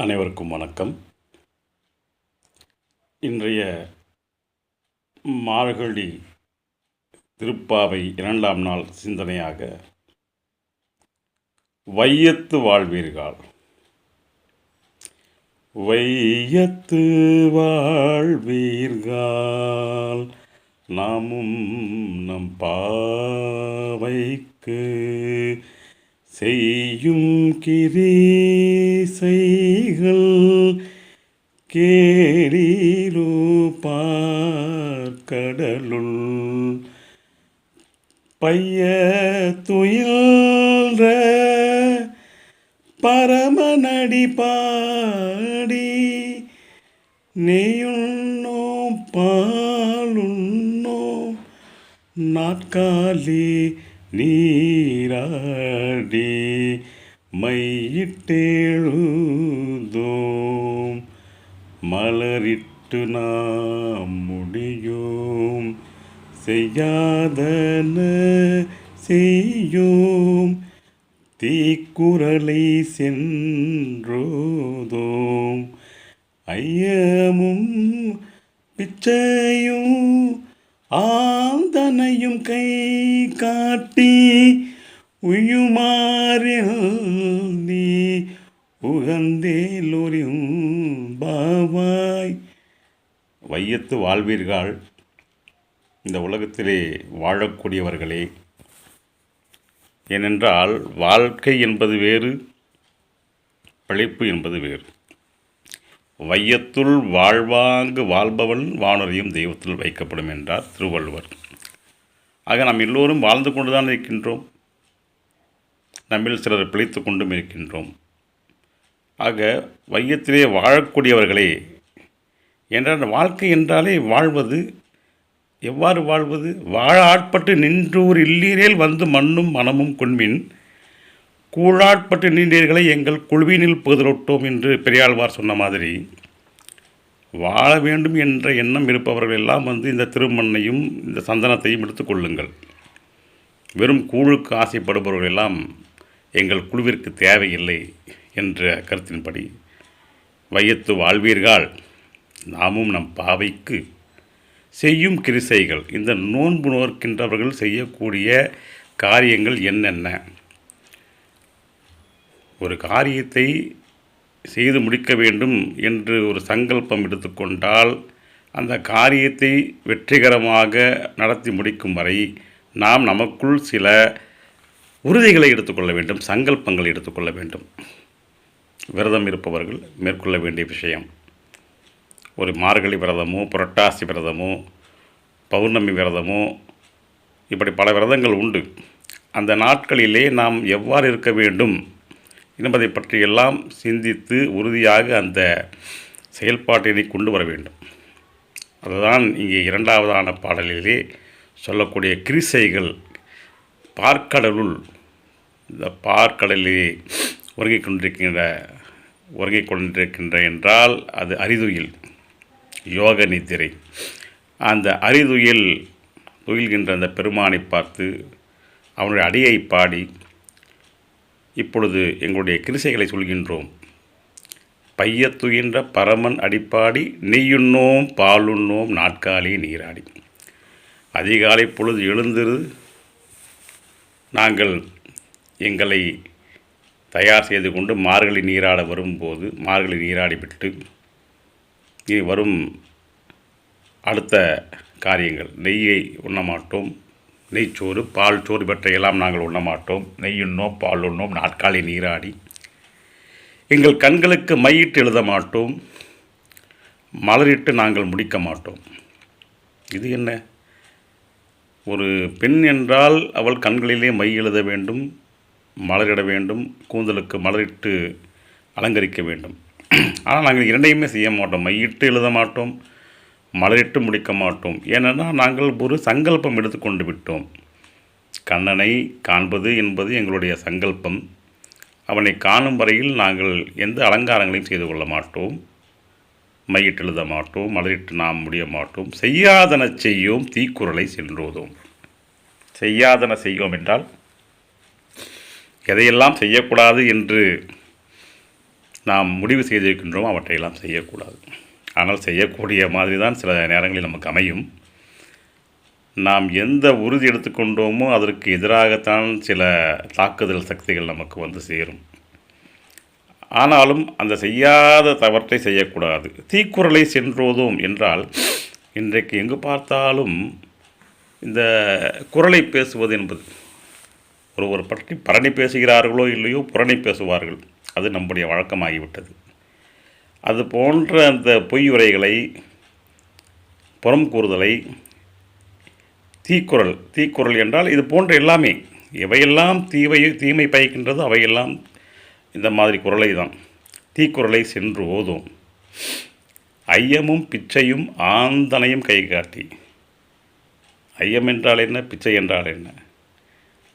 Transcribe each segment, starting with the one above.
அனைவருக்கும் வணக்கம். இன்றைய மார்கழி திருப்பாவை இரண்டாம் நாள் சிந்தனையாக வையத்து வாழ்வீர்கள். வையத்து வாழ்வீர்கள். நாமும் நம் பாவைக்கு செய்யும் கிரீசைகள் கேடிலோ பார்க்கடலுள். பைய துயில்ற பரமநடி பாடி நெயுண்ணோ பாலுண்ணோ நாட்காலி நீராடி மையிட்டேழுதோம் மலரிட்டு நாம் முடியும். செய்யாதன செய்யோம். தீக்குரலை சென்றோதோம். ஐயமும் பிச்சையும் ஆந்தனையும் கை காட்டி உயுமாறில் நீ உகந்தேலோரியும் பாவாய் வையத்து வாழ்வீர்கள். இந்த உலகத்திலே வாழக்கூடியவர்களே ஏனென்றால் வாழ்க்கை என்பது வேறு பிழைப்பு என்பது வேறு. வையத்துள் வாழ்வாங்கு வாழ்பவன் வானரையும் தெய்வத்தில் வைக்கப்படும் என்றார் திருவள்ளுவர். ஆக நாம் எல்லோரும் வாழ்ந்து கொண்டு தான் இருக்கின்றோம். நம்மில் சிலர் பிழைத்து கொண்டும் இருக்கின்றோம். ஆக வையத்திலே வாழக்கூடியவர்களே என்றால் வாழ்க்கை என்றாலே வாழ்வது எவ்வாறு வாழ்வது? வாழ ஆட்பட்டு நின்றோர் இல்லீரேல் வந்து மண்ணும் மனமும் கொன்மின் கூழாட்பட்டு நீண்டீர்களை எங்கள் குழுவினில் புகழொட்டோம் என்று பெரியாழ்வார் சொன்ன மாதிரி வாழ வேண்டும் என்ற எண்ணம் இருப்பவர்கள் எல்லாம் வந்து இந்த திருமண்ணையும் இந்த சந்தனத்தையும் எடுத்துக்கொள்ளுங்கள் வெறும் கூழுக்கு ஆசைப்படுபவர்கள் எல்லாம் எங்கள் குழுவிற்கு தேவையில்லை என்ற கருத்தின்படி வையத்து வாழ்வீர்கள். நாமும் நம் பாவைக்கு செய்யும் கிரிசைகள் இந்த நோன்பு நோக்கின்றவர்கள் செய்யக்கூடிய காரியங்கள் என்னென்ன? ஒரு காரியத்தை செய்து முடிக்க வேண்டும் என்று ஒரு சங்கல்பம் எடுத்துக்கொண்டால் அந்த காரியத்தை வெற்றிகரமாக நடத்தி முடிக்கும் வரை நாம் நமக்குள் சில உறுதிகளை எடுத்துக்கொள்ள வேண்டும் சங்கல்பங்களை எடுத்துக்கொள்ள வேண்டும். விரதம் இருப்பவர்கள் மேற்கொள்ள வேண்டிய விஷயம் ஒரு மார்கழி விரதமோ புரட்டாசி விரதமோ பௌர்ணமி விரதமோ இப்படி பல விரதங்கள் உண்டு. அந்த நாட்களிலே நாம் எவ்வாறு இருக்க வேண்டும்? என்பதை பற்றியெல்லாம் சிந்தித்து உறுதியாக அந்த செயல்பாட்டினை கொண்டு வர வேண்டும். அதுதான் இங்கே இரண்டாவதான பாடலிலே சொல்லக்கூடிய கிரிசைகள் பார்க்கடலுள் இந்த பார்க்கடலிலே உறங்கிக் கொண்டிருக்கின்ற உறங்கிக் கொண்டிருக்கின்ற என்றால் அது அரிதுயில் யோக நித்திரை. அந்த அரிதுயில் துயில்கின்ற அந்த பெருமானை பார்த்து அவனுடைய அடியை பாடி இப்பொழுது எங்களுடைய கிருசைகளை சொல்கின்றோம். பையத்துகின்ற பரமன் அடிப்பாடி நெய்யுண்ணோம் பாலுண்ணோம் நாட்காலி நீராடி. அதிகாலை பொழுது எழுந்திரு நாங்கள் எங்களை தயார் செய்து கொண்டு மார்கழி நீராட வரும்போது மார்கழி நீராடிவிட்டு இனி வரும் அடுத்த காரியங்கள். நெய்யை உண்ண மாட்டோம். நெய்ச்சோறு பால் சோறு இவற்றையெல்லாம் நாங்கள் உண்ண மாட்டோம் நெய் உண்ணோம் பால் உண்ணோம் நாற்காலி நீராடி. எங்கள் கண்களுக்கு மையிட்டு எழுத மாட்டோம். மலரிட்டு நாங்கள் முடிக்க மாட்டோம். இது என்ன? ஒரு பெண் என்றால் அவள் கண்களிலே மை எழுத வேண்டும் மலரிட வேண்டும் கூந்தலுக்கு மலரிட்டு அலங்கரிக்க வேண்டும். ஆனால் நாங்கள் இரண்டையுமே செய்ய மாட்டோம். மையிட்டு எழுத மாட்டோம். மலரிட்டு முடிக்க மாட்டோம். ஏனென்னா நாங்கள் ஒரு சங்கல்பம் எடுத்துக்கொண்டு விட்டோம். கண்ணனை காண்பது என்பது எங்களுடைய சங்கல்பம். அவனை காணும் வரையில் நாங்கள் எந்த அலங்காரங்களையும் செய்து கொள்ள மாட்டோம். மையிட்டு எழுத மாட்டோம். மலரிட்டு நாம் முடிய மாட்டோம். செய்யாதன செய்யோம். தீக்குறளை சென்றோதோம். செய்யாதன செய்யோம் என்றால் எதையெல்லாம் செய்யக்கூடாது என்று நாம் முடிவு செய்திருக்கின்றோம் அவற்றையெல்லாம் செய்யக்கூடாது. ஆனால் செய்யக்கூடிய மாதிரி தான் சில நேரங்களில் நமக்கு அமையும். நாம் எந்த உறுதி எடுத்துக்கொண்டோமோ அதற்கு எதிராகத்தான் சில தாக்குதல் சக்திகள் நமக்கு வந்து சேரும். ஆனாலும் அந்த செய்யாத தவற்றை செய்யக்கூடாது. தீக்குறளை சென்றோதோம் என்றால் இன்றைக்கு எங்கு பார்த்தாலும் இந்த குரலை பேசுவது என்பது ஒருவர் பற்றி பரணி பேசுகிறார்களோ இல்லையோ புறணி பேசுவார்கள். அது நம்முடைய வழக்கமாகிவிட்டது. அது போன்ற அந்த பொய் உரைகளை புறம் கூறுதலை தீக்குறள் தீக்குறள் என்றால் இது போன்ற எல்லாமே எவையெல்லாம் தீவை தீமை பயக்கின்றதோ அவையெல்லாம் இந்த மாதிரி குரலை தான் தீக்குறளை சென்று ஓதும். ஐயமும் பிச்சையும் ஆந்தனையும் கை காட்டி. ஐயம் என்றால் என்ன? பிச்சை என்றால் என்ன?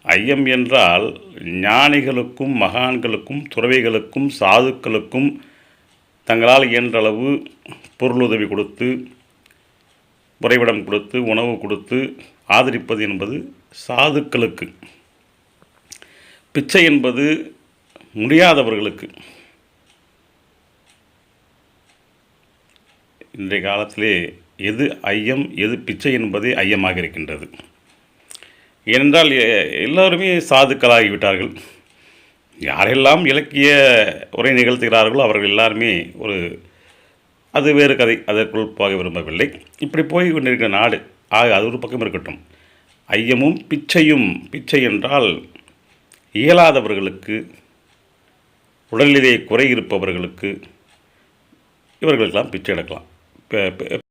ஐயம் என்றால் ஞானிகளுக்கும் மகான்களுக்கும் துறவிகளுக்கும் சாதுக்களுக்கும் தங்களால் இயன்றளவு பொருளுதவி கொடுத்து உறைவிடம் கொடுத்து உணவு கொடுத்து ஆதரிப்பது என்பது சாதுக்களுக்கு. பிச்சை என்பது முடியாதவர்களுக்கு. இன்றைய காலத்திலே எது ஐயம் எது பிச்சை என்பதே ஐயமாக இருக்கின்றது. ஏனென்றால் எ- எல்லோருமே சாதுக்களாகிவிட்டார்கள். யாரெல்லாம் இலக்கிய உரை நிகழ்த்துகிறார்களோ அவர்கள் எல்லாருமே ஒரு அது வேறு கதை அதற்குள் போக விரும்பவில்லை. இப்படி போய் கொண்டிருக்கிற நாடு ஆக அது ஒரு பக்கம் இருக்கட்டும். ஐயமும் பிச்சையும் பிச்சை என்றால் இயலாதவர்களுக்கு உடலிலே குறை இருப்பவர்களுக்கு இவர்களுக்கெல்லாம் பிச்சை எடுக்கலாம். இப்போ